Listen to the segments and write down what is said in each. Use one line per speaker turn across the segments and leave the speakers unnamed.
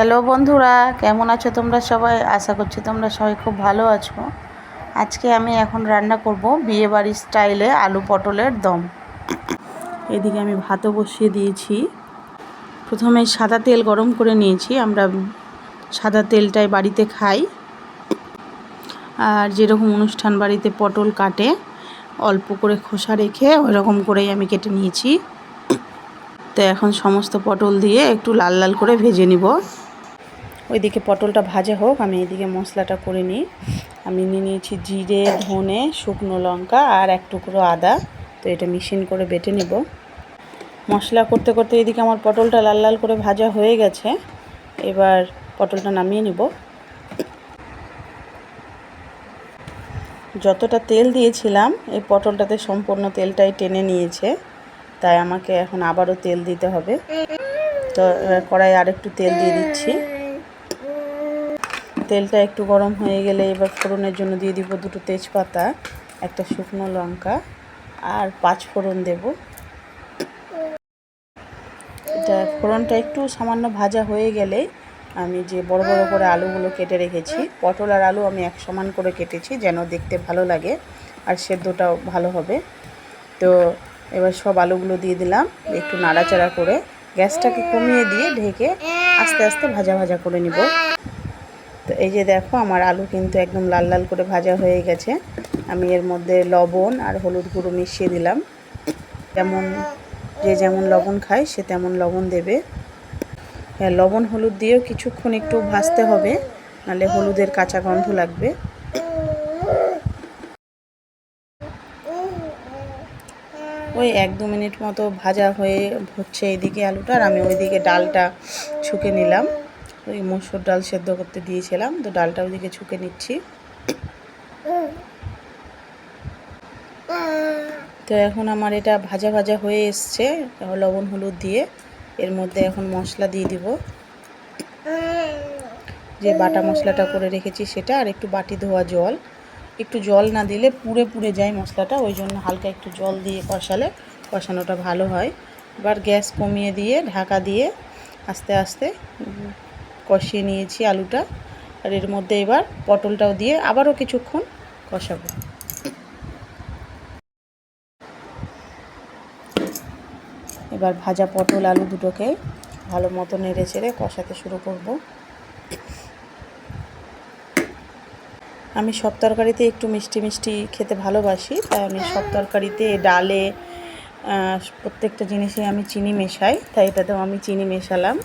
Hello বন্ধুরা, কেমন আছো তোমরা সবাই? আশা করছি তোমরা সবাই খুব ভালো আছো। আজকে আমি এখন রান্না করব বিয়ে বাড়ির স্টাইলে আলু পটলের দম। এদিকে আমি ভাতও বসিয়ে দিয়েছি। প্রথমে সাদা তেল গরম করে নিয়েছি, আমরা সাদা তেলটাই বাড়িতে খাই। আর যেরকম অনুষ্ঠান বাড়িতে পটল কাটে, অল্প করে খোসা রেখে ওরকম করেই আমি কেটে নিয়েছি। তো এখন সমস্ত পটল দিয়ে একটু লাল লাল করে ভেজে নিব। ওইদিকে পটলটা ভাজা হোক, আমি এদিকে মশলাটা করে নিই। আমি নিয়ে নিয়েছি জিরে, ধনে, শুকনো লঙ্কা আর এক টুকরো আদা। তো এটা মিশিন করে বেটে নিব। মশলা করতে করতে এদিকে আমার পটলটা লাল লাল করে ভাজা হয়ে গেছে। এবার পটলটা নামিয়ে নিব। যতটা তেল দিয়েছিলাম, এই পটলটাতে সম্পূর্ণ তেলটাই টেনে নিয়েছে। তাই আমাকে এখন আবারও তেল দিতে হবে। তো কড়াই আরেকটু তেল দিয়ে দিচ্ছি। তেলটা একটু গরম হয়ে গেলে এবার ফোড়নের জন্য দিয়ে দিব দুটো তেজপাতা, একটা শুকনো লঙ্কা আর পাঁচ ফোড়ন দেব। এটা ফোড়নটা একটু সামান্য ভাজা হয়ে গেলে আমি যে বড় বড় করে আলুগুলো কেটে রেখেছি, পটল আর আলু আমি এক সমান করে কেটেছি যেন দেখতে ভালো লাগে আর সেদ্ধটাও ভালো হবে। তো এবার সব আলুগুলো দিয়ে দিলাম, একটু নাড়াচাড়া করে গ্যাসটাকে কমিয়ে দিয়ে ঢেকে আস্তে আস্তে ভাজা ভাজা করে নিব। তো এই যে দেখো, আমার আলু কিন্তু একদম লাল লাল করে ভাজা হয়ে গেছে। আমি এর মধ্যে লবণ আর হলুদ গুঁড়ো মিশিয়ে দিলাম। যেমন, যে যেমন লবণ খায়, সে তেমন লবণ দেবে। হ্যাঁ লবণ হলুদ দিয়েও কিছুক্ষণ একটু ভাজতে হবে, নাহলে হলুদের কাঁচা গন্ধ লাগবে। ওই এক দু মিনিট মতো ভাজা হয়ে হচ্ছে এইদিকে আলুটা, আর আমি ওইদিকে ডালটা ছুকে নিলাম। ওই মসুর ডাল সেদ্ধ করতে দিয়েছিলাম, তো ডালটা ওইদিকে ছুকে নিচ্ছি। তো এখন আমার এটা ভাজা ভাজা হয়ে এসছে লবণ হলুদ দিয়ে এর মধ্যে এখন মশলা দিয়ে দিব। যে বাটা মশলাটা করে রেখেছি সেটা, আর একটু বাটি ধোয়া জল। একটু জল না দিলে পুড়ে পুড়ে যায় মশলাটা, ওই জন্য হালকা একটু জল দিয়ে কষালে কষানোটা ভালো হয়। এবার গ্যাস কমিয়ে দিয়ে ঢাকা দিয়ে আস্তে আস্তে কষিয়ে নিয়েছি আলুটা। আর এর মধ্যে এবার পটলটাও দিয়ে আবারও কিছুক্ষণ কষাবো। এবার ভাজা পটল আলু দুটোকে ভালো মতো নেড়ে চেড়ে কষাতে শুরু করব। আমি সব তরকারিতে একটু মিষ্টি মিষ্টি খেতে ভালোবাসি, তাই আমি সব তরকারিতে ডালে প্রত্যেকটা জিনিসে আমি চিনি মেশাই, তাই এটাতেও আমি চিনি মেশালাম।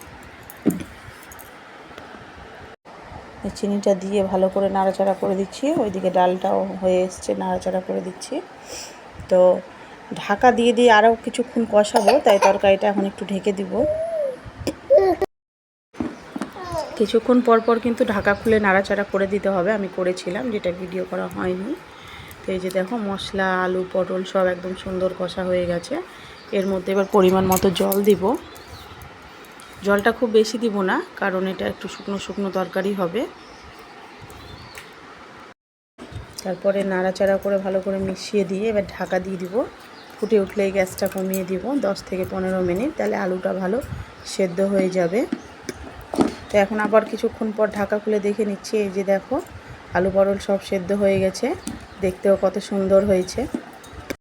চিনিটা দিয়ে ভালো করে নাড়াচাড়া করে দিচ্ছি। ওইদিকে ডালটাও হয়ে এসছে, নাড়াচাড়া করে দিচ্ছি। তো ঢাকা দিয়ে দিয়ে আরও কিছুক্ষণ কষাবো, তাই তরকারিটা এখন একটু ঢেকে দিব। কিছুক্ষণ পর পর কিন্তু ঢাকা খুলে নাড়াচাড়া করে দিতে হবে। আমি করেছিলাম, যেটা ভিডিও করা হয়নি। তো এই যে দেখো, মশলা, আলু, পটল সব একদম সুন্দর কষা হয়ে গেছে। এর মধ্যে এবার পরিমাণ মতো জল দিব। জলটা খুব বেশি দিব না, কারণ এটা একটু শুকনো শুকনো তরকারি হবে। তারপরে নাড়াচাড়া করে ভালো করে মিশিয়ে দিয়ে এবার ঢাকা দিয়ে দিব। ফুটে উঠলেই গ্যাসটা কমিয়ে দিব, দশ থেকে পনেরো মিনিট, তাহলে আলুটা ভালো সেদ্ধ হয়ে যাবে। তো এখন আবার কিছুক্ষণ পর ঢাকা খুলে দেখে নিচ্ছি, এই যে দেখো, আলু পরল সব সেদ্ধ হয়ে গেছে, দেখতেও কত সুন্দর হয়েছে।